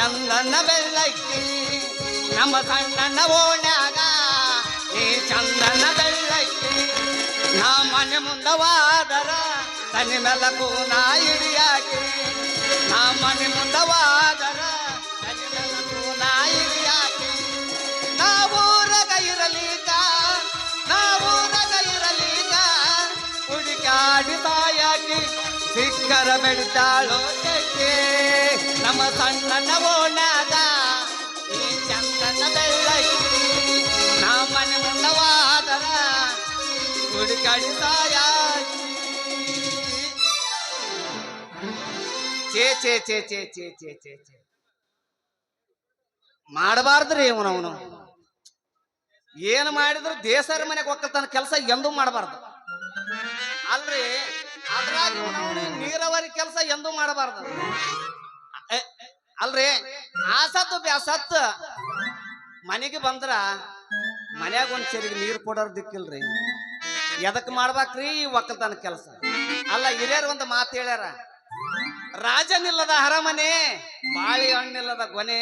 ಚಂದನ ಬೆಲ್ಲಕ್ಕಿ ನಮ್ಮ ಸಣ್ಣನ ಓಣ್ಯಾಗ ನೀ ಚಂದನ ಬೆಲ್ಲಕ್ಕಿ ನಾ ಮನೆ ಮುಂದವಾದರ ತನಿ ಮೆಲಕು ನಾ ಇಡಿಯಾಕಿ ನಾ ಮನೆ ಮುಂದವಾದರ ತನಿ ಮೆಲಕು ನಾ ಹಿಡಿಯಾಕಿ ನಾವೂರಗ ಇರಲೀಗ ನಾವೂರಗ ಇರಲೀಗ ಹುಡುಕಾಡಿ ತಾಯಾಕಿ ಸಿಕ್ಕರ ಬೆಳಿತಾಳೋ ತೆಕ್ಕೆ. ನಮ್ಮ ಸಣ್ಣನ ಓಣ್ಯಾಗ ಈ ಚಂದನ ಬೆಳ್ಳಕ್ಕಿ ನಾ ಮನೆ ಮುಂದವಾದರ ಹುಡುಕಾಡಿ ತಾಯಾಕಿ ಚೇ ಚೇ ಚೇ ಚೇ ಚೇ ಚೇ ಚೇ ಚೇ ಮಾಡಬಾರ್ದ್ರಿ ಇವನವನು. ಏನು ಮಾಡಿದ್ರು ದೇಸರ ಮನೆಗೆ ಒಕ್ಕಲ್ತನ ಕೆಲಸ ಎಂದೂ ಮಾಡಬಾರ್ದು. ಅಲ್ರಿ, ಅದ್ರಾಗ ನೀರಾವರಿ ಕೆಲಸ ಎಂದೂ ಮಾಡಬಾರ್ದು. ಅಲ್ರಿ, ಆಸತ್ತು ಬ್ಯಾಸತ್ ಮನೆಗೆ ಬಂದ್ರ ಮನ್ಯಾಗ ಒಂದ್ ಸರಿಗೆ ನೀರು ಕೊಡೋರ್ ದಿಕ್ಕಿಲ್ರಿ. ಎದಕ್ ಮಾಡ್ಬೇಕ್ರಿ ಈ ಒಕ್ಕಲ್ತನ ಕೆಲಸ? ಅಲ್ಲ, ಹಿರಿಯರ್ ಒಂದು ಮಾತು ಹೇಳ್ಯಾರ, ರಾಜನಿಲ್ಲದ ಹರಮನೆ ಬಾಳಿ ಹಣ್ಣಿಲ್ಲದ ಗೊನೆ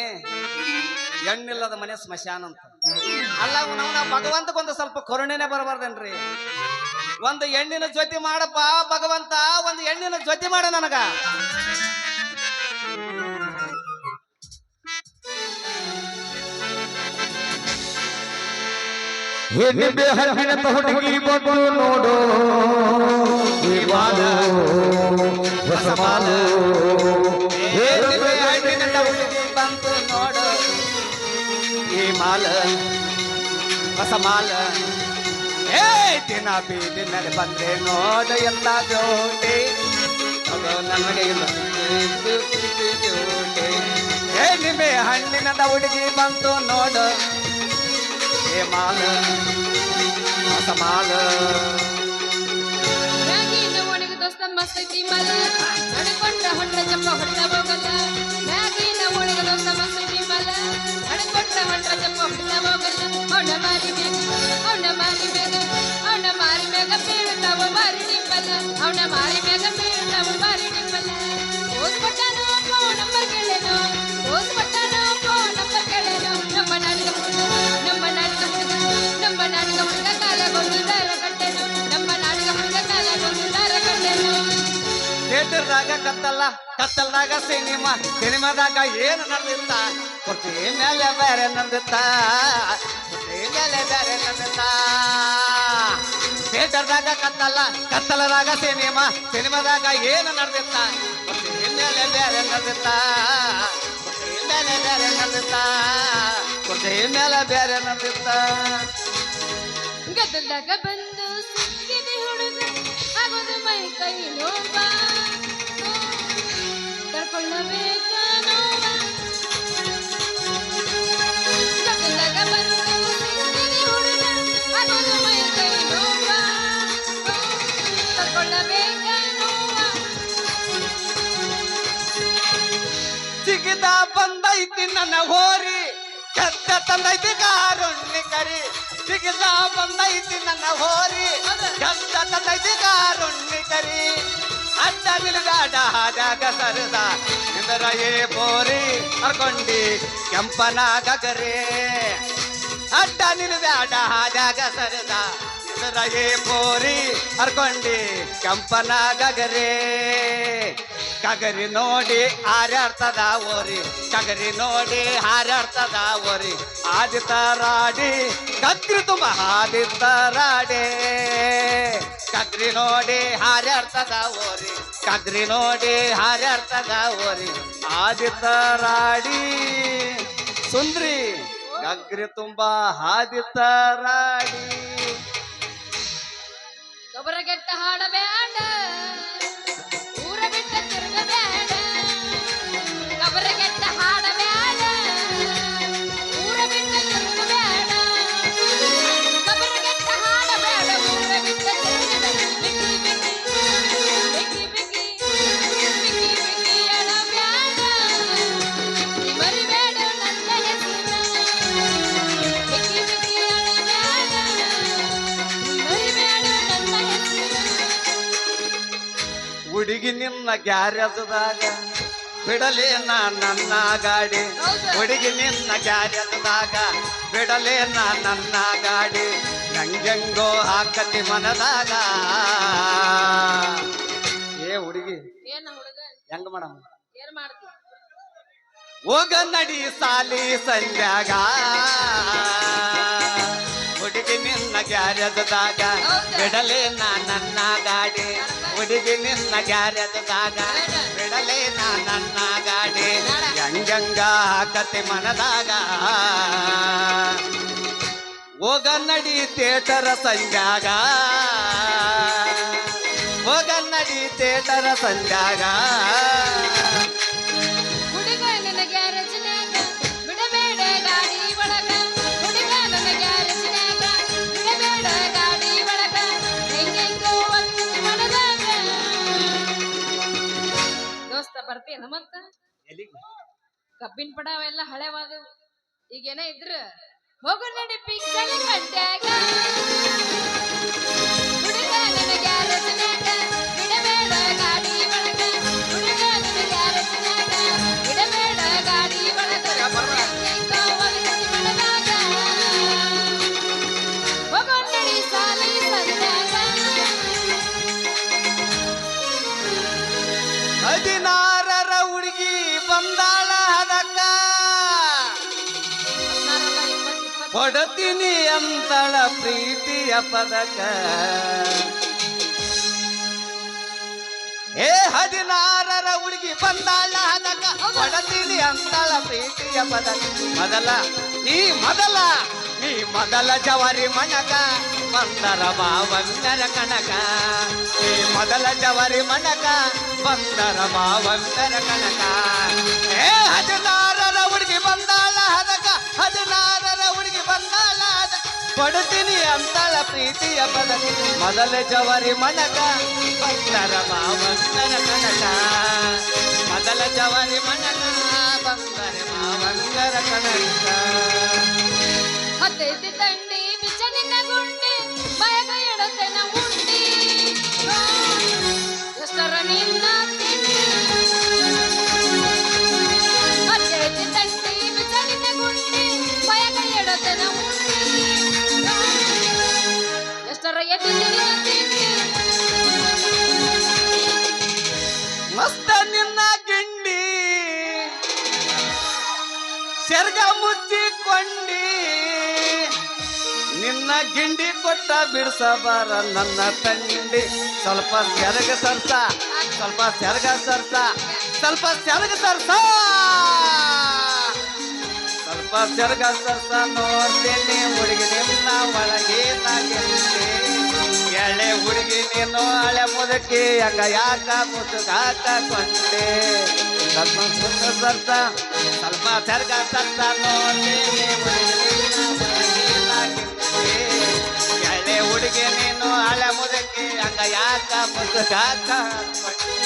ಹೆಣ್ಣಿಲ್ಲದ ಮನೆ ಸ್ಮಶಾನ ಅಂತ. ಅಲ್ಲ ನಾವು ಭಗವಂತಕ್ಕೊಂದು ಸ್ವಲ್ಪ ಕರುಣೆನೆ ಬರಬಾರ್ದೇನ್ರಿ. ಒಂದು ಹೆಣ್ಣಿನ ಜೊತೆ ಮಾಡಪ್ಪ ಭಗವಂತ, ಒಂದು ಹೆಣ್ಣಿನ ಜೊತೆ ಮಾಡ ನನಗ. ನಿಂಬೆ ಹಣ್ಣಿನ ಹುಡುಗಿ ಬಂದು ನೋಡು. ಮಾಲು ಹೊಸ ಮಾಲು ಏ ದಿನ ಬೀದಿ ಮೇಲೆ ಬಂದ್ರೆ ನೋಡು ಎಲ್ಲ ಜೋಟಿ. ನನಗೆ ಇಲ್ಲ. ಜೋಟಿ. ಏ ನಿಂಬೆ ಹಣ್ಣಿನ ಹುಡುಗಿ ಬಂತು ನೋಡು. हे माल असं माल ಮಸ್ತೈತಿ ಮಲ್ಲ ನಡ್ಕೊಂಡ ಹೊಂಡ ಚಪ್ಪ ಹೊಟ್ಟ ಹೋಗಲ್ಲ ಮ್ಯಾಗಿನ ಒಳಗೆ ದೋಸ್ತ ಮಸ್ತೈತಿ ಮಲ್ಲ ನಡ್ಕೊಂಡ ಹೊಂಡ ಚಪ್ಪ ಹೊಟ್ಟ ಹೋಗಲ್ಲ ಹೊಂಡ ಮಾರಿ ಬೇಗ, ಹೊಂಡ ಮಾರಿ ಬೇಗ, ಹೊಂಡ ಮಾರಿ ಬೇಗ ಬೀಳ್ತಾವ ಮಾರಿ ಹೊಂಡ ಮಾರಿ ಬೇಗ ಬೀಳ್ತಾವ ಮಾರಿ ನಂಬರ್ ಕೇಳೇನೋ. ಥಿಯೇಟರ್ದಾಗ ಕತ್ತಲ್ಲ, ಕತ್ತಲ್ದಾಗ ಸಿನಿಮಾ. ಸಿನಿಮಾದಾಗ ಏನು ನಡೆದಿತ್ತ? ಕೊಟ್ಟಿ ಮೇಲೆ ಬೇರೆ ನಡೆದಿತ್ತ? ಕುರ್ಚಿ ಮೇಲೆ ಬೇರೆ ನಡೆದಿತ್ತ? ಥಿಯೇಟರ್ದಾಗ ಕತ್ತಲ್ಲ, ಕತ್ತಲದಾಗ ಸಿನಿಮಾ. ಸಿನಿಮಾದಾಗ ಏನು ನಡೆದಿತ್ತ? ಕುರ್ಚಿ ಮೇಲೆ ಬೇರೆ ನಡೆದಿತ್ತ? ಕುರ್ಚಿ ಮೇಲೆ ಬೇರೆ ನಡೆದಿತ್ತ? ಕೊಟ್ಟಿ ಮೇಲೆ ಬೇರೆ ನಡೆದಿತ್ತ? ಗದ್ದಲ್ದಾಗ ಬಂದು ಸಿಕ್ಕಿದೆ ಹುಡುಗ, ಆಗೋದು ಮೈ ಕೈ ನೋವ. ನನ್ನ ಹೋರಿ. ಕತ್ತ ತಂದೈತಿ ಕಾರುಣ್ಯ ಕರಿ. ಸಿಗಿದ ಬಂದೈತಿ ನನ್ನ ಹೋರಿ. ಕತ್ತ ತಂದೈತಿ ಕಾರುಣ್ಯ ಕರಿ. ಅಡ್ಡ ನಿಲ್ದಾಡ ಹಾದಾಗ ಸರದ. ಇದರಯೇ ಬೋರಿ ಹರ್ಕೊಂಡಿ ಕೆಂಪನ ಗಗರೆ. ಅಡ್ಡ ನಿಲ್ದಾಡ ಹಾದಾಗ ಸರದ. ಇದರಯೇ ಬೋರಿ ಹರ್ಕೊಂಡಿ ಕೆಂಪನ ಗಗರೆ. ಕಗರಿ ನೋಡಿ ಹಾರಾಡ್ತದ ಓರಿ. ಕಗರಿ ನೋಡಿ ಹಾರಾಡ್ತದ ಓರಿ. ಆದಿತರಾಡಿ ಕಗ್ರಿ ತುಂಬ ಆದಿತರಾಡೆ ಕಗ್ರಿ ನೋಡಿ ಹಾರಾಡ್ತದ ಓರಿ. ಕಗ್ರಿ ನೋಡಿ ಹಾರಾಡ್ತದ ಓರಿ. ಆದಿತರಾಡಿ ಸುಂದ್ರಿ. ಕಗ್ರಿ ತುಂಬ ಹಾದಿತರಾಡಿ ಗೊಬ್ಬರಗೆಟ್ಟ ಹಾಡಬೇಡ. ನಿನ್ನ ಗ್ಯಾರೇಜದಾಗ ಬಿಡಲೇ ನನ್ನ ಗಾಡಿ. ಹುಡುಗಿ ನಿನ್ನ ಗ್ಯಾರೇಜದಾಗ ಬಿಡಲೇ ನನ್ನ ಗಾಡಿ. ನಂಗೆಂಗೋ ಹಾಕತಿ ಮನದಾಗ. ಏ ಹುಡುಗಿ ಹೆಂಗ ಮಾಡಮ್ಮ? ಹೋಗ ನಡಿ ಸಾಲಿ ಸಂಜಾಗ ಹುಡುಗಿ ನಿನ್ನ ಗ್ಯಾರೇಜದಾಗ ಬಿಡಲೇ ನನ್ನ ಗಾಡಿ. ಹುಡುಗಿ ನಿನ್ನ ಗ್ಯಾರದಾಗ ಬಿಡಲೇ ನಾ ನನ್ನ ಗಾಡಿ. ಹೆಂಗಂಗ ಕತೆ ಮನದಾಗ. ಹೋಗ ನಡಿ ಸಂಜಾಗ ಹೋಗ ನಡಿ ಸಂಧ್ಯಾಗ ಬರ್ತೀನ ಮತ್ತ? ಕಬ್ಬಿನ ಪಡ ಅವೆಲ್ಲ ಹಳೆವಾದವು. ಈಗೇನ ಇದ್ರ? ಹೋಗು ನಡಿ ಪಿಕ್ಸಲ್ ಗಂಟ್ಯಾಗ ಕೊಡತೀನಿ ಅಂತಳ ಪ್ರೀತಿಯ ಪದಕ. ಏ ಹದಿನಾರರ ಹುಡುಗಿ ಬಂದಾಳ ಹದಕ. ಹೊಡತೀನಿ ಅಂತಳ ಪ್ರೀತಿಯ ಪದಕ. ಮೊದಲ, ನೀ ಮೊದಲ ನೀ ಮೊದಲ ಜವರಿ ಮಣಕ. ಬಂದರ ಭಾವಂದರ ಕಣಕ. ನೀ ಮೊದಲ ಜವರಿ ಮಣಕ. ಬಂದರ ಭಾವಂದರ ಕಣಕ. ಏ ಹದಿನಾರರ ಹುಡುಗಿ ಬಂದಾಳ ಹದಕ. ಹದಿನಾರರ ಹುಡುಗಿ ಬಂದಾಳ ಹದಕ ಕೊಡ್ತೀನಿ ಅಂತಳ ಪ್ರೀತಿಯ ಪದಕ ಮೊದಲ ಜವರಿ ಮಣಕ ಬಂದರ ಭಾವಂದರ ಕಣಕ ಮೊದಲ ಜವರಿ ಮಣಕ ಬಂದರ ಭಾವಂದರ ಕಣಕ ಹತ್ತೈತಿ ತಂಡಿ ಮಸ್ತ ನಿನ್ನ ಗಿಂಡಿ. ಸೆರ್ಗ ಮುಚ್ಚಿಕೊಂಡಿ. ನಿನ್ನ ಗಿಂಡಿ ಕೊಟ್ಟ ಬಿಡಿಸಬಾರ ನನ್ನ ತಂಡಿ ಸ್ವಲ್ಪ ಸೆರಗ ಸರ್ಸ, ಸ್ವಲ್ಪ ಸೆರಗ ಸರ್ಸ, ಸ್ವಲ್ಪ ಸೆರಗ ಸರ್ಸ. ಸ್ವಲ್ಪ ಸೆರಗ ಸರ್ಸ ನೋಡ್ತೇನೆ, ಹುಡುಗಿ ನಿನ್ನ ಒಳಗೆ ನಾಗೆಂದೆ ಎಳೆ ಹುಡುಗಿ ನೀನು ಹಳೆ ಮುದುಕಿ ಹಂಗ ಯಾಕ ಮುಸುಗಾಕ ಕೊಂಡೆ ಸ್ವಲ್ಪ ಸುತ್ತ ಸರ್ತ ಸ್ವಲ್ಪ ಸರ್ಗ ಸರ್ತ ನೋಡಿ ಹುಡುಗಿ ನೀನು ಹಳೆ ಮುದುಕಿ ಹಂಗ ಯಾಕ ಮುಸುಗಾಕ ಕೊಂಡೆ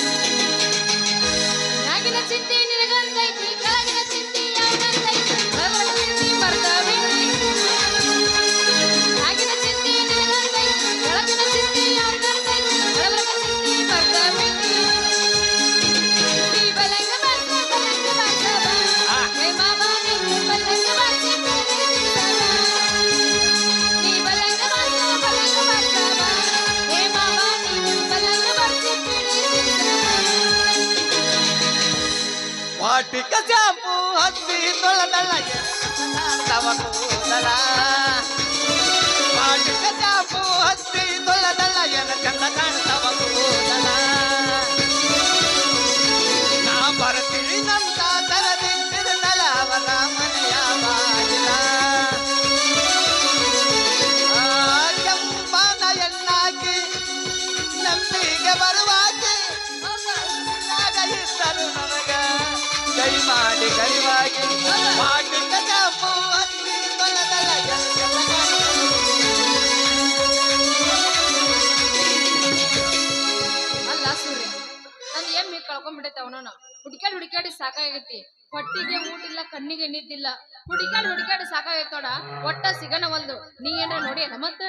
ಸಾಕಾಗೈತಿ. ಹೊಟ್ಟಿಗೆ ಊಟಿಲ್ಲ ಕಣ್ಣಿಗೆ ನಿದ್ದಿಲ್ಲ. ಹುಡುಕಾಡು ಹುಡುಕಾಡು ಸಾಕಾಗೈತೆ ನೋಡ ಒಟ್ಟ ಸಿಗನ ಒಂದು ನೀ ಏನ ನೋಡಿ ಮತ್ತ?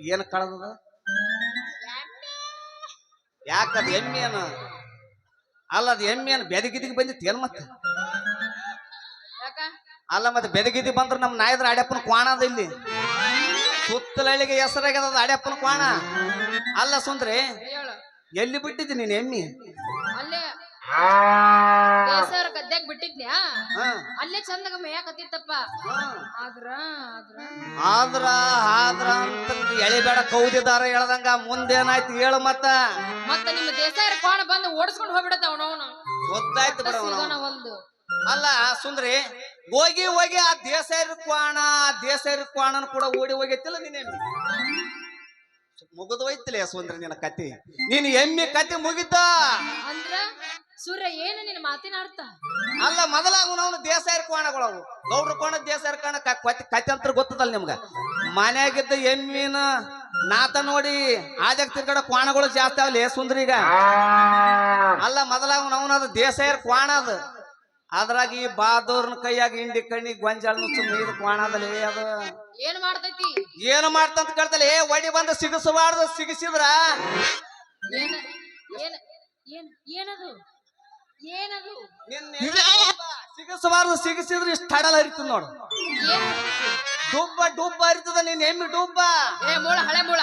ಕಳ್ದದ ಕಳೆದದ ಯಾಕದ ಎಮ್ಮಿ ಏನು ಅಲ್ಲ ಅದು ಎಮ್ಮಿ ಏನು ಬೆದಗಿದಿಗೆ ಬಂದಿತ್ತು ಏನ್ ಮತ್ತೆ? ಯಾಕ? ಅಲ್ಲ ಮತ್ತೆ ಬೆದಗಿದಿ ಬಂದ್ರೆ ನಮ್ಮ ನಾಯದ್ರ ಅಡ್ಯಪ್ಪನ ಕ್ವಾಣ ಅದ ಇಲ್ಲಿ. ಸುತ್ತಲಳ್ಳಿಗೆ ಹೆಸರಾಗ್ಯದ ಅಡ್ಯಪ್ಪನ ಕ್ವಾಣ. ಅಲ್ಲ ಸುಂದ್ರಿ ಎಲ್ಲಿ ಬಿಟ್ಟಿದ್ದಿ ನೀನು ಎಮ್ಮಿ? ಬೇಸರ ಗದ್ದೆಗ್ ಬಿಟ್ಟಿದ್ನ್ಯಾ? ಅಲ್ಲೇ ಚಂದಾಗ ಮೇಯಕತ್ತಿತ್ತಪ್ಪ ಆದ್ರ ಆದ್ರ. ಆದ್ರ ಆದ್ರ ಅಂತ ಎಳಿಬೇಡ ಕೌದಿದಾರ ಹೇಳ್ದಂಗ ಮುಂದೇನಾಯ್ತು ಹೇಳು ಮತ್ತ. ಮತ್ತ ನಿಮ್ಮ ದೇಸಾಯರ ಕೋಣ ಬಂದು ಓಡಿಸ್ಕೊಂಡು ಹೋಗ್ಬಿಡತ್ತ ಅವನವನು ಗೊತ್ತಾಯ್ತು ಬಿಡ ಒಂದು. ಅಲ್ಲ ಸುಂದ್ರಿ ಹೋಗಿ ಹೋಗಿ ಆ ದೇಸೈರ ಕ್ವಾಣ ಆ ದೇಸೈರ ಕ್ವಾಣನ ಕೂಡ ಓಡಿ ಹೋಗೈತಿಲ್ಲ ನೀನ್ ಎಮ್ಮಿ ಮುಗಿದು ಹೋಯ್ತಿಲ್ಲ ಸುಂದ್ರಿ ನಿನ್ನ ಕತಿ. ನೀನ್ ಎಮ್ಮಿ ಕತಿ ಮುಗಿತ. ಅಂದ್ರ? ಸೂರ್ಯ ಏನು ನಿನ್ನ ಮಾತಿನ ಅರ್ಥ? ಅಲ್ಲ ಮೊದಲಾಗ ನಾವು ದೇಸಾಯರ ಕ್ವಾಣಗಳವು ಗೌಡ್ರ ಕೋಣ ದೇಸಾಯರ್ ಕೋಣ ಕತೆ ಅಂತ ಗೊತ್ತದಲ್ಲ ನಿಮ್ಗ? ಮನ್ಯಾಗಿದ್ದ ಎಮ್ಮಿನ ನಾತ ನೋಡಿ ಆಜಾಗ ತಿರ್ಗಡ ಕೋಣಗಳು ಜಾಸ್ತಿ ಅವಲ್ಲ ಏ ಸುಂದ್ರಿ ಈಗ? ಅಲ್ಲ ಮೊದಲಾಗ ಅವನದು ಇರ್ ಕ್ವಾಣ ಅದು. ಅದ್ರಾಗ ಈ ಬಾದೋರ್ನ ಕೈಯಾಗ ಹಿಂಡಿ ಕಣ್ಣಿ ಗೊಂಜಾಳ ನುಚ್ಚು ಅದಲ್ಲ ಏ ಅದು. ಏನ್ ಮಾಡ್ತೈತಿ? ಏನು ಮಾಡ್ತಂತ ಕೇಳ್ತಲ್ಲ ಏ ಒಡಿ ಬಂದು ಸಿಗಿಸಬಾರ್ದು ಸಿಗಿಸಿದ್ರ? ಏನ ಏನ್ ಏನ್ ಏನದು? ಏನದು ನಿನ್ನ ಸಿಗಿಸಬಾರ್ದು ಸಿಗಿಸಿದ್ರೆ ಇಷ್ಟ ಹಡಲ್ ಹರಿತದ ನೋಡು. ಡುಬ್ಬ ಡುಬ್ಬ ಹರಿತದ ನೀನ್ ಎಮ್ಮಿ ಡುಬ್ಬ ಏ ಮೂಳ ಹಳೆ ಮೂಳ.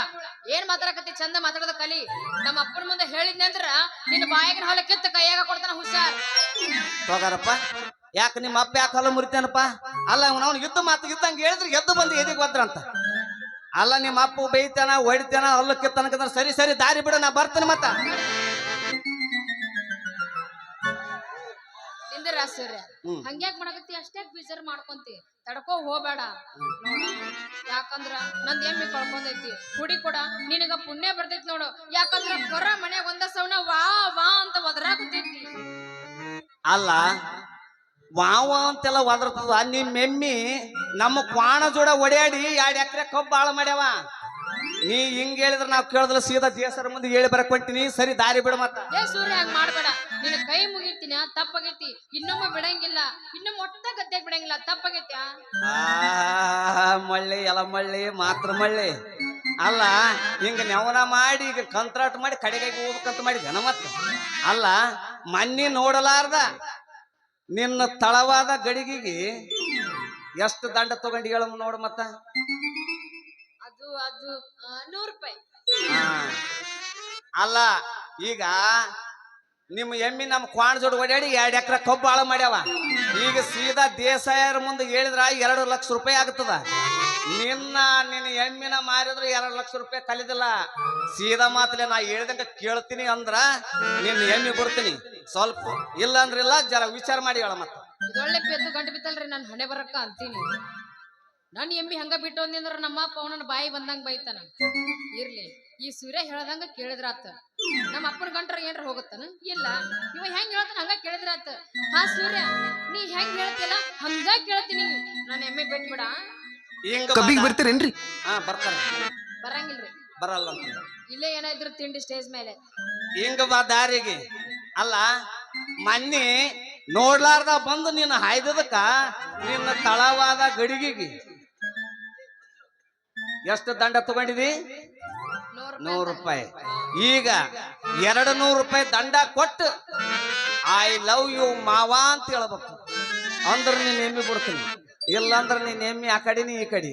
ಏನ್ ಮಾತಾಡಕತ್ತಿ ಚಂದ ಮಾತಾಡೋದ ಕಲಿ. ನಮ್ಮ ಅಪ್ಪನ ಮುಂದೆ ಹೇಳಿದ್ನೆ ಅಂದ್ರ ನಿನ್ನ ಬಾಯಾಗಿನ ಹೊಲ ಕಿತ್ತ ಕೈಯಾಗ ಕೊಡ್ತಾನ ಹುಷಾರ್. ಹೋಗರಪ್ಪ. ಯಾಕೆ ನಿಮ್ಮ ಅಪ್ಪ ಯಾಕೆ ಹೊಲ ಮುರಿತಾನಪ್ಪ? ಅಲ್ಲ ಅವನು ಯುದ್ಧ ಮಾತು ಇದ್ದಂಗೆ ಹೇಳಿದ್ರೆ ಎದ್ದು ಬಂದು ಎದಿಗೆ ಬಂದ್ರಂತ ಅಲ್ಲ ನಿಮ್ಮ ಅಪ್ಪ ಬೈತಾನ ಹೊಡಿತಾನ ಹಲ್ಲಕ್ಕೆ ತನಕ ಸರಿ ಸರಿ ದಾರಿ ಬಿಡ ನಾ ಬರ್ತೇನೆ ಮತ್ತ. ಸೂರ್ಯ ಹಂಗ್ಯಾಕ್ ಮಾಡಕತ್ತಿ? ಅಷ್ಟೇ ಬೇಜಾರ್ ಮಾಡ್ಕೊಂತಿ. ತಡ್ಕೋ ಹೋಗ್ಬೇಡ. ಯಾಕಂದ್ರ ನಂದ್ ಎಮ್ಮಿ ಕಳ್ಕೊಂಡೈತಿ ಹುಡಿ ಕೊಡ. ನಿನಗ ಪುಣ್ಯ ಬರ್ತೈತಿ ನೋಡು. ಯಾಕಂದ್ರ ಕೊರ ಮನ್ಯಾಗ ಒಂದ ಸವಣ ವಾ ವಾ ಅಂತ ಒದರಾಕತ್ತೈತಿ. ಅಲ್ಲ ವಾವ ಅಂತೆಲ್ಲ ಒದರ್ತದ. ನಿಮ್ಮೆಮ್ಮಿ ನಮ್ಮ ಕ್ವಾಣ ಜೋಡ ಒಡ್ಯಾಡಿ ಎರಡು ಎಕರೆ ಕಬ್ಬು ಹಾಳು ಮಾಡ್ಯಾವ. ನೀ ಹಿಂಗ್ ಹೇಳಿದ್ರೆ ನಾವು ಕೇಳಿದ್ರೆ ಸೀದಾ ದೇಶರ ಮುಂದೆ ಹೇಳಿ ಬರಕ್ ಹೊಂಟಿನಿ. ಸರಿ ದಾರಿ ಬಿಡ ಮತ್ತ. ಏ ಸೂರ್ಯ ಹಂಗ್ ಮಾಡ್ಬೇಡ. ನಿನ್ನ ಕೈ ಮುಗಿತೀನಿ ತಪ್ಪಾಗೈತಿ. ಇನ್ನೊಮ್ಮೆ ಬಿಡಂಗಿಲ್ಲ. ಇನ್ನೊಮ್ಮೆ ಒಟ್ಟ ಗದ್ದೆಗೆ ಬಿಡಂಗಿಲ್ಲ ತಪ್ಪಾಗೈತಿ ಆ, ಮಳ್ಳಿ ಎಲ ಮಳ್ಳಿ ಮಾತ್ರ ಮಳ್ಳಿ. ಅಲ್ಲ ಹಿಂಗ ನೆವನ ಮಾಡಿ ಈಗ ಕಂತ್ರಾಟ್ ಮಾಡಿ ಕಡೆಗೆ ಹೋಗ್ಬೇಕಂತ ಜನ ಮತ್ತ? ಅಲ್ಲ ಮನ್ನಿ ನೋಡಲಾರ್ದ. ನಿನ್ನ ತಳವಾದ ಗಡಿಗೆಗೆ ಎಷ್ಟು ದಂಡ ತಗೊಂಡು ಹೇಳ ನೋಡು ಮತ್ತ? ಅದು ಅದು ಆ, ನೂರ್ ರೂಪಾಯಿ. ಅಲ್ಲ ಈಗ ನಿಮ್ಮ ಎಮ್ಮಿ ನಮ್ಮ ಕ್ವಾಣ ಜೋಡಿ ಓಡಾಡಿ ಎರಡು ಎಕರೆ ಕಬ್ಬು ಹಾಳು ಮಾಡ್ಯಾವ. ಈಗ ಸೀದಾ ದೇಸಾಯರ ಮುಂದೆ ಹೇಳಿದ್ರ ಎರಡು ಲಕ್ಷ ರೂಪಾಯಿ ಆಗ್ತದ. ನಿನ್ನ ನಿನ್ನ ಎಮ್ಮಿನ ಮಾರಿದ್ರೆ ಎರಡು ಲಕ್ಷ ರೂಪಾಯಿ ಕಲಿದಿಲ್ಲ. ಸೀದಾ ಮಾತ್ರ ನಾ ಹೇಳ್ದಂಗ ಕೇಳ್ತೀನಿ ಅಂದ್ರ ನಿನ್ನ ಎಮ್ಮಿ ಬರ್ತೀನಿ. ಸ್ವಲ್ಪ ಇಲ್ಲ ಅಂದ್ರಿಲ್ಲ ಜರ ವಿಚಾರ ಮಾಡಿ ಹೇಳ ಮತ್ತೆ. ಇದೊಳ್ಳೆ ಪೆದ್ದು ಗಂಟು ಬಿತ್ತಲ್ರಿ ನಾನು ಹಣೆ ಬರಕ್ಕ ಅಂತೀನಿ. ನನ್ನ ಎಮ್ಮಿ ಹಂಗ ಬಿಟ್ಟು ಅಂದ್ರ ನಮ್ಮ ಅಪ್ಪ ಅವನನ್ನ ಬಾಯಿ ಬಂದಂಗ ಬೈತಾನ. ಇರ್ಲಿ ಈ ಸೂರ್ಯ ಹೇಳ್ದಂಗ ಕೇಳಿದ್ರಾತ. ನಮ್ಮ ಅಪ್ಪನ ಗಂಟ್ರ ಏನ್ರ ಹೋಗುತ್ತಾನ? ಇಲ್ಲ. ಇವ ಹೆಂಗ್ ಹೇಳ್ತಾನ ಹಂಗ ಕೇಳಿದ್ರಾತ. ಹಾ ಸೂರ್ಯ ನೀ ಹೆಂಗ್ ಹೇಳ್ತಿಲ್ಲ ಹಂಗ ಕೇಳ್ತೀನಿ. ನನ್ನ ಎಮ್ಮೆ ಬಿಟ್ಬಿಡ. ಹಿಂಗ ಕಬ್ಬಿಗೆ ಬರ್ತೀರೇನ್ರಿ? ಹಾ ಬರ್ತಾರ. ಬರಂಗಿಲ್ರಿ. ಬರಲ್ಲ ಅಂತ ಇಲ್ಲೇ ಏನಾದ್ರು ತಿಂಡಿ ಸ್ಟೇಜ್ ಮೇಲೆ. ಹಿಂಗ ಬಾ ದಾರಿಗೆ? ಅಲ್ಲ ಮನ್ನಿ ನೋಡ್ಲಾರ್ದ ಬಂದು ನೀನು ಹಾಯ್ದದಕ್ಕ ನಿನ್ನ ತಳವಾದ ಗಡಿಗೆಗೆ ಎಷ್ಟು ದಂಡ ತಗೊಂಡಿದಿ? ನೂರು ರೂಪಾಯಿ ಈಗ ಎರಡು ನೂರು ರೂಪಾಯಿ ದಂಡ ಕೊಟ್ಟು ಐ ಲವ್ ಯು ಮಾವ ಅಂತ ಹೇಳ್ಬೇಕು. ಅಂದ್ರೆ ನೀನ್ ಎಮ್ಮಿ ಬಿಡ್ತೀನಿ ಇಲ್ಲಂದ್ರ ನೀನ್ ಎಮ್ಮಿ ಆ ಕಡೆ ನೀ ಈ ಕಡೆ.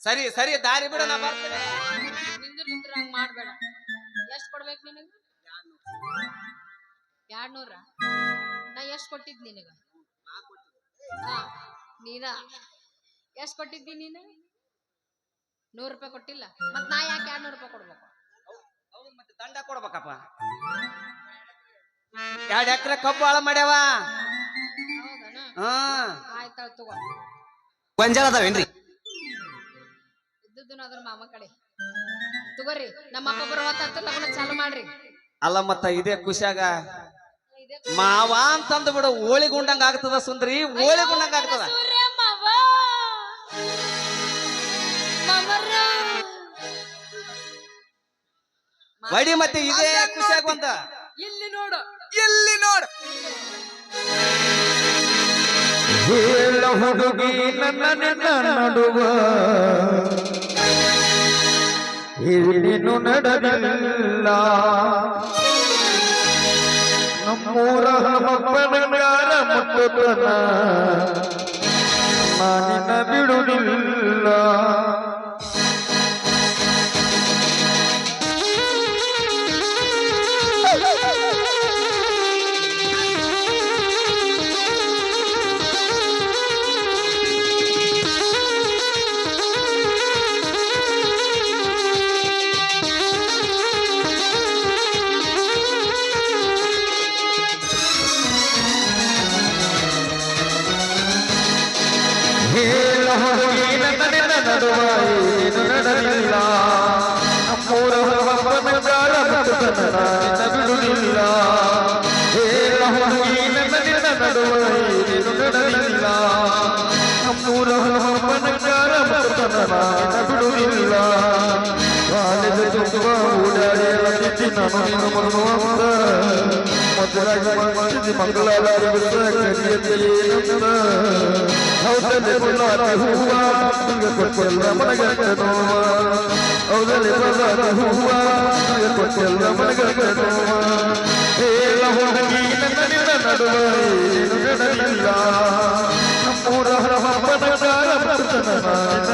ಸರಿ ಸರಿ ದಾರಿ ಬಿಡ ನಾ ಬರ್ತೀನಿ. ಮಾಡ್ಬೇಡ. ಎಷ್ಟು ಕೊಡ್ಬೇಕು ನಿನಗ? ಎರಡ್ ನೂರ ನಾ ಎಷ್ಟ್ ಕೊಟ್ಟಿದ್ ನಿನಗ? ನೀನ? ಎಷ್ಟ್ ಕೊಟ್ಟಿದ್ದಿ ನೀನು? ನೂರು ರೂಪಾಯಿ ಕೊಟ್ಟಿಲ್ಲ? ಮತ್ತೆ ನಾ ಯಾಕೆ ಎರಡು ನೂರು ರೂಪಾಯಿ ಕೊಡ್ಬೇಕು? ಹೌದು, ಮತ್ತೆ ದಂಡ ಕೊಡ್ಬೇಕಪ್ಪ. ಎರಡು ಎಕರೆ ಕಬ್ಬು ಹಾಳು ಮಾಡ್ಯಾವ? ಹೌದನ? ಹಾ. ಆಯ್ತಾಳ ತಗೋ. ಗೊಂಜಾಳ ಅದಾವೇನ್ರಿ? ಇದ್ದದ್ದು ಅದ್ರ ಮಾಮ ಕಡೆ. ತಗೋರಿ ನಮ್ಮ ಅಪ್ಪ ಬರೋ ಹೊತ್ತ ಲಗ್ನ ಚಾಲು ಮಾಡ್ರಿ. ಅಲ್ಲ ಮತ್ತ ಇದೇ ಖುಷಿಯಾಗ ಇದೇ ಮಾವ ಅಂತಂದು ಬಿಡು ಓಳಿ ಗುಂಡಂಗ ಆಗ್ತದ ಸುಂದ್ರಿ? ಓಳಿ ಗುಂಡಂಗ ಆಗ್ತದ? ಸೂರ್ಯ! ವಡಿ ಮತ್ತೆ ಇದೇ ಖುಷಿಯಾಗಿ ಆಗುವಂತ ಇಲ್ಲಿ ನೋಡು. ಇಲ್ಲಿ ನೋಡು. ಹುಡುಗಿ ನನ್ನ ನಿನ್ನ ನಡುವ. ಇಲ್ಲಿನು ನಡೆದಿಲ್ಲ. ನಮ್ಮೂರ ಮಕ್ಕಳ ಮುಟ್ಟುತ್ತನ ನಾನಿನ ಬಿಡುವುದಿಲ್ಲ. I'm ನನಗೆ ಕೊಟ್ಟೆಲ್ಲ ಮನಗಟ್ಟೆ ನೋವ ಅವರಲ್ಲಿ ನಿನ್ನ ಹಬ್ಬದ ಕಾಲ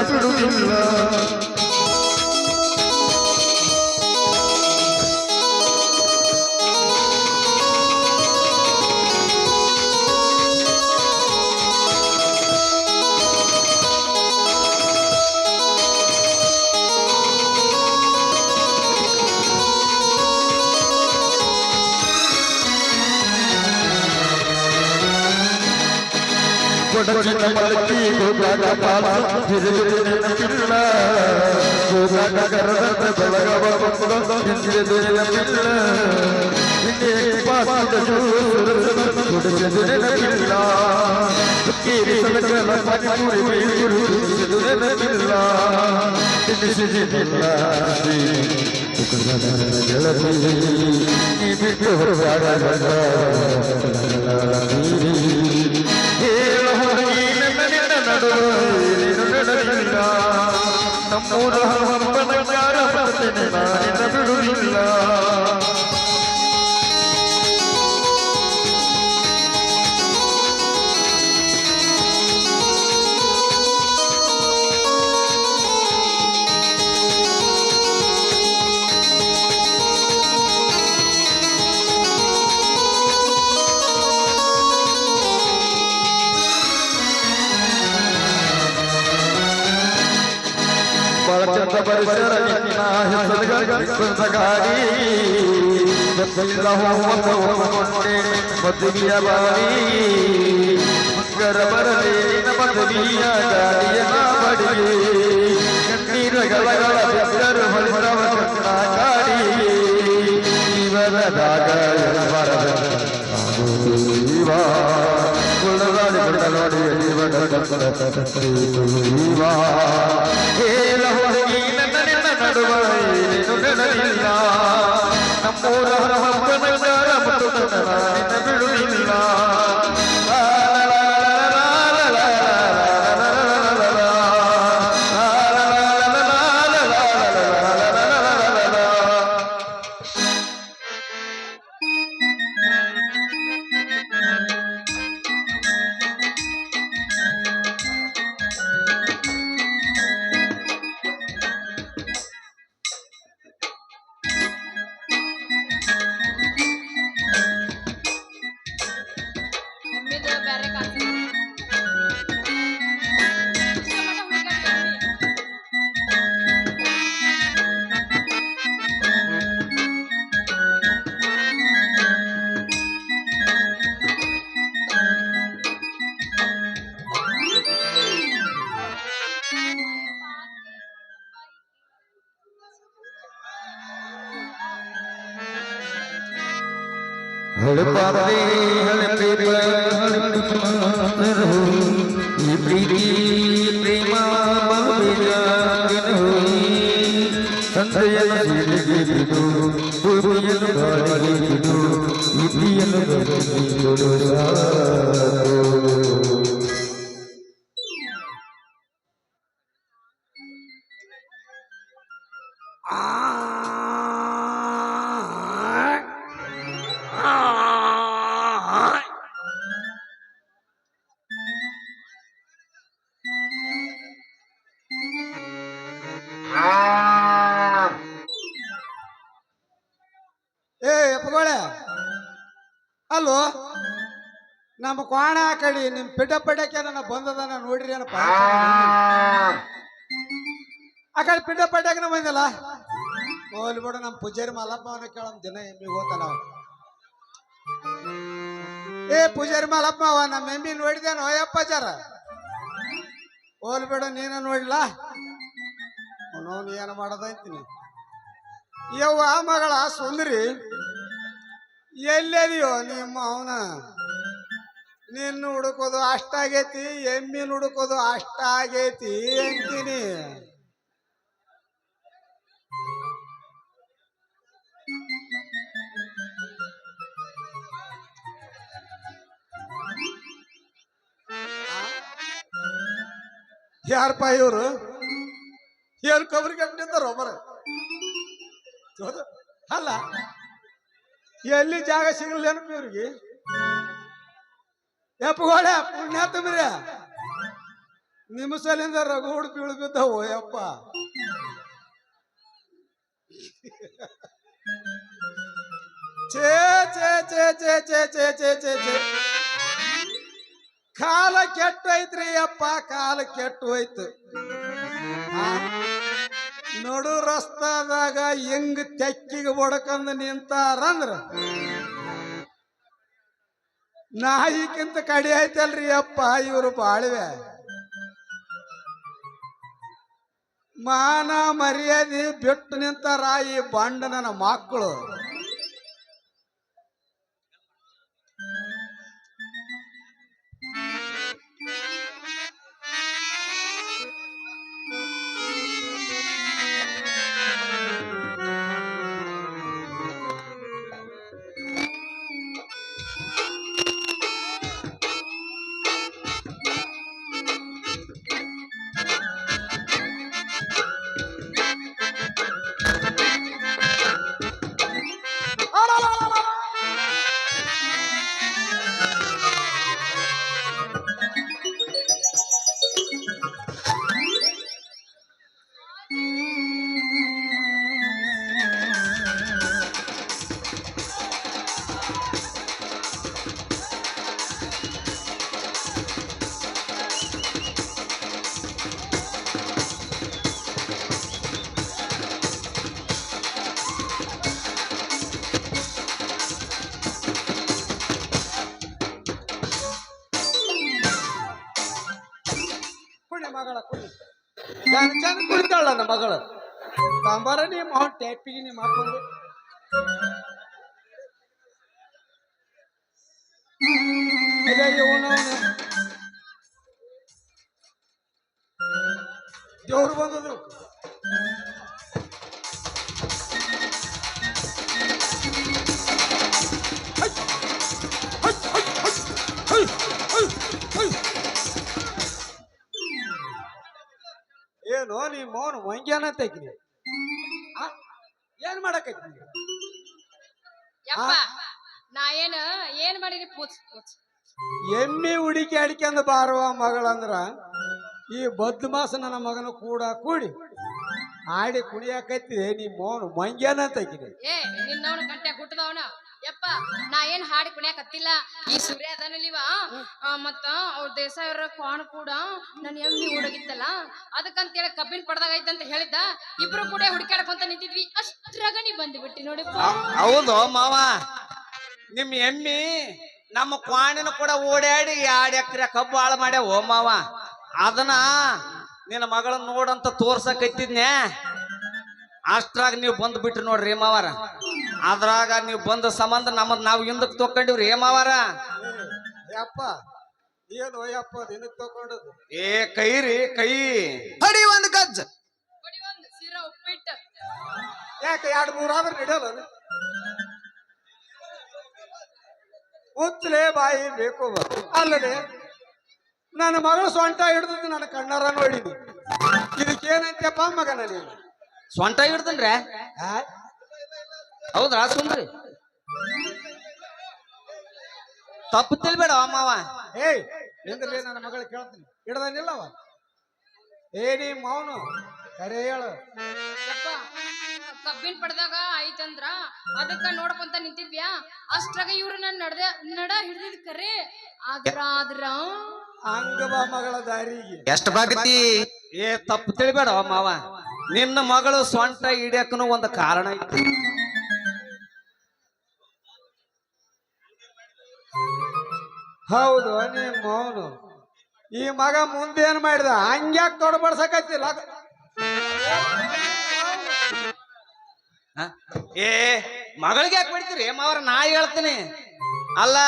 ಬಿಡುವುದಿಲ್ಲ. छोटी कमल की गोगा का पाल धीरे धीरे निकला गोदा का करवत बलगा बंदो धीरे धीरे निकला इनके पास ज़रूर छोटे धीरे निकला की रिसलक लपक पूरी बिल्कुल धीरे निकला इनसे निकला जलती बिल्कुल प्यारा लगा ನಡುವಿಲ್ಲ ನಮ್ಮೂರ ಹಬ್ಬನ ಯಾರ ಬರ್ತೀನಿ ನಾನಿನ ಬಿಡುವುದಿಲ್ಲ. ಮದುವೆಯ ಬಾರಿ ಗರಬರಲಿ ಮದುವೆಯ ಗಾಡಿಯ ಬಡಿಗೆ ಕಣ್ಣೀರ ಗಲಗಳ ಬೆಟ್ಟರು ಹೊರಸವ ಕಣ್ಣಾಡಿ ಇವರದಾಗ ಬರದ ಕುಳದಾಡಿ ಬಿಡಲಾಡಿ ಇವರ ಕತ್ತಲ ಕತ್ತಲ ಹೇಳ ಹೊರೆ ನಡುವ ನನ್ನೂರ ಹಬ್ಬ ಬಿಡುವಿಲ್ಲ ಕಡೆ ನಿಮ್ ಪಿಟ ಪಡಕ್ಕೆ ನನ್ನ ಬಂದದನ ನೋಡ್ರಿ ಏನಪ್ಪ? ಆ. ಕಡೆ ಪಿಟ ಪಡ್ಯಾಕನ ಬಂದಿಲ್ಲ. ಹೋಲ್ ಬಿಡು ನಮ್ಮ ಪೂಜಾರಿ ಮಲ್ಲಪ್ಪ ಅವನ ಕೇಳಮ್ ದಿನ ಎಮ್ಮಿ ಹೋತಾನ. ಏ ಪೂಜಾರಿ ಮಲ್ಲಪ್ಪ ಅವ ನಮ್ಮ ಎಮ್ಮಿ ನೋಡಿದೇನು ಅಯ್ಯಪ್ಪ ಜರ? ಹೋಲ್ ಬಿಡು ನೀನ ನೋಡ್ಲ? ಅವನವನ್ ಏನು ಮಾಡೋದೈತಿ ಯವ್ವ ಮಗಳ ಸುಂದರಿ ಎಲ್ಲೆದಿಯೋ ನಿಮ್ಮ ಅವನ. ನಿನ್ನ ಹುಡುಕೋದು ಅಷ್ಟಾಗೈತಿ, ಎಮ್ಮಿನ ಹುಡುಕೋದು ಅಷ್ಟಾಗೈತಿ ಅಂತೀನಿ. ಯಾರಪ್ಪ ಇವರು? ಏನು ಕೊಬ್ಬರಿ ಕಟ್ಟಿದ್ದಾರ ಒಬ್ಬರ? ಅಲ್ಲ, ಎಲ್ಲಿ ಜಾಗ ಸಿಗಲಿಲ್ಲ ಏನಪ್ಪ ಇವ್ರಿಗೆ? ಯಪ್ಪಗೋಳ ಪುಣ್ಯ ನಿಮ್ಮ ಸಲಿಂದ ಹುಡುಕಿ ಬೀಳು ಬಿದ್ದವು ಯಪ್ಪ. ಛೇ ಛೇ ಛೇ ಛೇ ಛೇ ಛೇ ಛೇ ಛೇ ಛೇ. ಕಾಲ ಕೆಟ್ಟೋಯ್ತ್ರಿ ಅಪ್ಪ ಕಾಲ ಕೆಟ್ಟು ಹೋಯ್ತು ನಡು ರಸ್ತಾದಾಗ ಹೆಂಗ್ ತೆಕ್ಕಿಗೆ ಬಡ್ಕಂದ್ ನಿಂತಾರಂದ್ರ. ನಾಯಿಕ್ಕಿಂತ ಕಡಿ ಐತಲ್ರಿ ಅಪ್ಪ ಇವರು ಬಾಳ್ವೆ. ಮಾನ ಮರ್ಯಾದೆ ಬಿಟ್ಟು ನಿಂತಾರ ಈ ಬಂಡನ ಮಕ್ಕಳು. ಮೌನ ವಂಗ್ಯಾನ ತೆಗಿನಿ ಏನ್ ಮಾಡಕೈತಿ ನೀ? ಯಪ್ಪ ನಾ ಏನ ಏನ್ ಮಾಡಿರಿ ಪೂಜ್ ಪೂಚ್. ಎಮ್ಮಿ ಹುಡುಕಿ ಅಡಿಕೆಂದ ಬಾರುವ ಮಗಳಂದ್ರ ಈ ಬದ್ ಮಾಸ ನನ್ನ ಮಗನ ಕೂಡ ಕೂಡಿ ಆಡಿ ಕುಣಿಯಾಕೈತಿ ನೀ ಮೌನ ಮಂಗ್ಯಾನ ತೆಗಿನಿ ಏ ನಿನ್ನವನ ಗಂಟೆ ಹುಟ್ಟದವನ. ಯಪ್ಪ, ನಾ ಏನ್ ಹಾಡಿ ಕುಣಿಯಾಕತ್ತಿಲ್ಲ ಈ ಸೂರ್ಯ ಅದನಲ್ಲಿವ ಮತ್ತ ಅವ್ರ ಇರೋ ಕ್ವಾಣ ಕೂಡ ನನ್ ಎಮ್ಮಿ ಹುಡುಗಿತ್ತಲ್ಲ ಅದಕ್ಕಂತೇಳಿ ಕಬ್ಬಿನ ಪಡ್ದಾಗ ಐತಂತ ಹೇಳಿದ್ದ. ಇಬ್ರು ಕೂಡ ಹುಡುಕಾಡ್ಕೊಂತ ನಿಂತಿದ್ವಿ. ಅಷ್ಟ್ರಾಗ ನೀ ಬಂದ್ಬಿಟ್ಟಿ ನೋಡಿ ಹೌದು ಮಾವ. ನಿಮ್ ಎಮ್ಮಿ ನಮ್ಮ ಕ್ವಾಣಿನ ಕೂಡ ಓಡಾಡಿ ಎರಡು ಎಕರೆ ಕಬ್ಬು ಹಾಳು ಮಾಡ್ಯಾವ ಮಾವ. ಅದನ್ನ ನಿನ್ನ ಮಗಳನ್ನ ನೋಡಂತ ತೋರ್ಸಕತ್ತಿದ್ನೆ ಅಷ್ಟ್ರಾಗ ನೀವು ಬಂದ್ಬಿಟ್ರಿ ನೋಡ್ರಿ ಮಾವಾರ. ಅದ್ರಾಗ ನೀವು ಬಂದ ಸಂಬಂಧ ನಮ್ಮದ್ ನಾವು ಹಿಂದಕ್ಕೆ ತೊಕೊಂಡಿವ್ರಿ ಏ ಮಾವಾರ? ಯಪ್ಪ ಏನು ಯಪ್ಪ ನಿನಗ್ ತಗೊಂಡದ್ದು? ಏ ಕೈ ರೀ ಕೈ. ಹಡಿ ಒಂದು ಗಜ್ಜ. ಕೊಡಿ ಒಂದ್ ಸಿರ ಉಪ್ಪಿಟ್ಟು. ಯಾಕೆ ಎರಡು ಮೂರು ಆದ್ರೆ ನಡೆಯಲ್ಲ? ಉತ್ತಲೇ ಬಾಯಿ ಬೇಕು ಅಲ್ಲದೆ ನನ್ನ ಮಗಳು ಸೊಂಟ ಹಿಡಿದು ನನ್ನ ಕಣ್ಣರ ನೋಡಿದ್ವಿ ಇದಕ್ಕೇನಂತಪ್ಪ ಮಗನ ನೀನು ಸೊಂಟ ಹಿಡ್ದನ್ರೆ? ಹೌದ್ರಾ ಸುಮ್ರಿ? ತಪ್ಪು ತಿಳ್ಬೇಡ ಮಾವ. ಏಯ್ ನಿಂದ್ರಲೇ ನನ್ನ ಮಗಳು ಕೇಳ್ತೀನಿ. ಹಿಡ್ದನಿಲ್ಲವ ಏ ನೀ ಮೌನು ಕರೆ ಹೇಳು. ಕಬ್ಬಿನ ಪಡ್ದಾಗ ಐತಂದ್ರ ಅದಕ್ಕ ನೋಡ್ಕೊಂತ ನಿಂತಿದ್ಯಾ? ಅಷ್ಟ್ರಾಗ ಇವ್ರು ನನ್ ನಡ್ದ ನಡ ಹಿಡ್ದಿದ್ ಕರೆ. ಆದ್ರ ಆದ್ರ ಹಂಗ ಬಾ ಮಗಳ ದಾರಿಗೆ. ಎಷ್ಟ ಬಾಗತಿ ಏ ತಪ್ಪು ತಿಳಿಬೇಡ ಮಾವ. ನಿನ್ನ ಮಗಳು ಸೊಂಟ ಹಿಡಿಯಕ್ಕನು ಒಂದು ಕಾರಣ ಐತಿ. ಹೌದು ನಿಮ್ಮ ಹೌದು ಈ ಮಗ ಮುಂದೇನ್ ಮಾಡಿದ? ಹಂಗ್ಯಾಕ್ ತೊಡಬಡ್ಸಕತ್ತಿಲ್ಲ? ಏ, ಮಗಳಿಗೆ ಯಾಕೆ ಬಿಡ್ತೀರಿ? ಮಾವರ ನಾ ಹೇಳ್ತೀನಿ. ಅಲ್ಲ,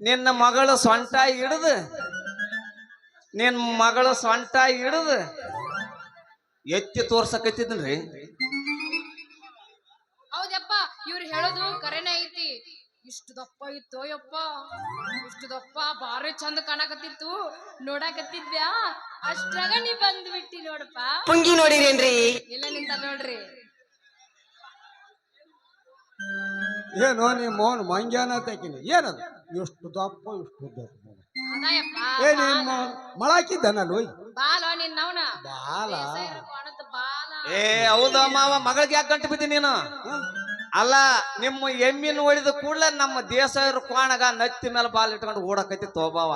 ನಿನ್ನ ಮಗಳು ಸೊಂಟ ಹಿಡಿದು ನಿನ್ನ ಮಗಳು ಸೊಂಟ ಹಿಡಿದು ಎತ್ತಿ ತೋರ್ಸಕತ್ತಿದ್ರಿ ಇಷ್ಟು ದಪ್ಪ ಇತ್ತು ಯಪ್ಪ. ಇಷ್ಟು ದಪ್ಪ ಬಾರಿ ಚಂದ ಕಾಣಕತ್ತಿತ್ತು. ನೋಡಾಕತ್ತಿದ್ಯಾ? ಅಷ್ಟ್ರಾಗ ನೀ ಬಂದ್ಬಿಟ್ಟಿ ನೋಡಪ್ಪ. ಪುಂಗಿ ನೋಡಿರೇನ್ರಿ ಇಲ್ಲ ನಿಂತ ನೋಡ್ರಿ. ಏನೋ ನಿಮ್ಮ ಮೋನ್ ಮಂಗ್ಯಾನ ತೆಕಿನಿ ಏನದು? ಎಷ್ಟು ದಪ್ಪ ಇಷ್ಟು ದಪ್ಪ. ಏ ನಿಮ್ಮ ಮೊಳಾಕಿದ್ದಾನಲ್ಲ ಹೋಯ್. ಬಾಲ ನಿನ್ನವನ ಬಾಲ. ಬಾಲ. ಏ ಹೌದ ಮಾವ? ಮಗಳಿಗೆ ಯಾಕೆ ಗಂಟು ಬಿದ್ದಿ ನೀನು? ಅಲ್ಲ, ನಿಮ್ಮ ಎಮ್ಮಿನ ಒಡಿದ ಕೂಡಲೇ ನಮ್ಮ ದೇಶ ಕೋಣಗ ನತ್ತಿ ಮೇಲೆ ಬಾಲ್ ಇಟ್ಕೊಂಡು ಓಡಕತ್ತಿ ತೋಬಾವ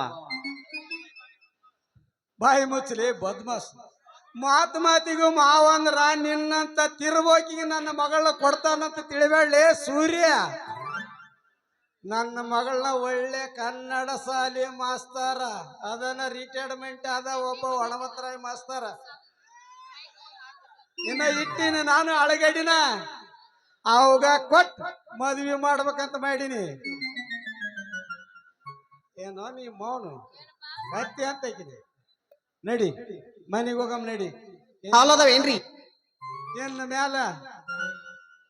ಬಾಯಿ ಮುಚ್ಚಲಿ ಬದ್ಮಾಸ್. ಮಾತು ಮಾತಿಗೂ ಮಾವಂದ್ರ ನಿನ್ನಂತ ತಿರುಬೋಕಿಗೆ ನನ್ನ ಮಗಳನ್ನ ಕೊಡ್ತಾನಂತ ತಿಳಿಬೇಡ್ಲಿ ಸೂರ್ಯ. ನನ್ನ ಮಗಳನ್ನ ಒಳ್ಳೆ ಕನ್ನಡ ಸಾಲಿ ಮಾಸ್ತಾರ, ಅದನ್ನ ರಿಟೈರ್ಮೆಂಟ್ ಆದ ಒಬ್ಬ ಒಣಮತ್ರಾಯಿ ಮಾಸ್ತಾರ. ಇನ್ನ ಇಟ್ಟಿನ ನಾನು ಅಳಗಡಿನ ಅವಾಗ ಕೊಟ್ ಮದ್ವಿ ಮಾಡ್ಬೇಕಂತ ಮಾಡೀನಿ. ಏನೋ ನೀ ಮೌನು. ಕತ್ತಿ ಅಂತ ಹಾಕಿದೆ. ನಡಿ ಮನೆಗೆ ಹೋಗಮ್ ನಡಿ. ಏನ್ರಿ ನಿನ್ನ ಮ್ಯಾಲ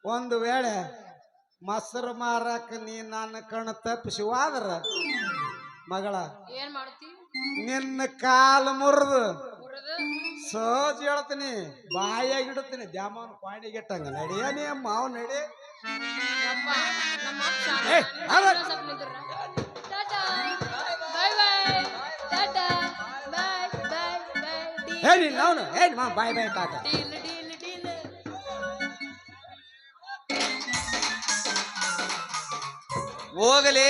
ಒಂದು ವೇಳೆ ಮೊಸರು ಮಾರಕ್ ನೀ ನನ್ನ ಕಣ್ಣು ತಪ್ಪಿಸುವಾದ್ರ ಮಗಳ. ಏನ್ ಮಾಡ್ತಿ? ನಿನ್ನ ಕಾಲು ಮುರಿದು ಸೋಜ್ ಹೇಳ್ತೀನಿ ಬಾಯಾಗಿ ಇಡುತ್ತೀನಿ ದ್ಯಾಮವನ್ ಕ್ವಾಣಿಗೆ ಇಟ್ಟಂಗ ನಡಿಯ ನೀ ನಡಿ ಏ. ಅಲ್ಲ. ಬಾಯ್. ಡೀಲ್, ಏ ನೀನ್ ಅವನು ಏನ್ ಮಾ ಬಾಯ್ ಬಾಯ್ ತಾತ. ಹೋಗಲಿ